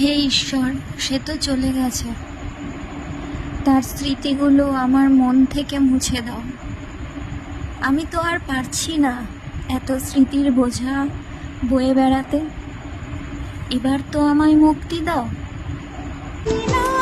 হে ঈশ্বর, সে তো চলে গেছে। তার স্মৃতিগুলো আমার মন থেকে মুছে দাও। আমি তো আর পারছি না এত স্মৃতির বোঝা বয়ে বেড়াতে। এবার তো আমায় মুক্তি দাও। না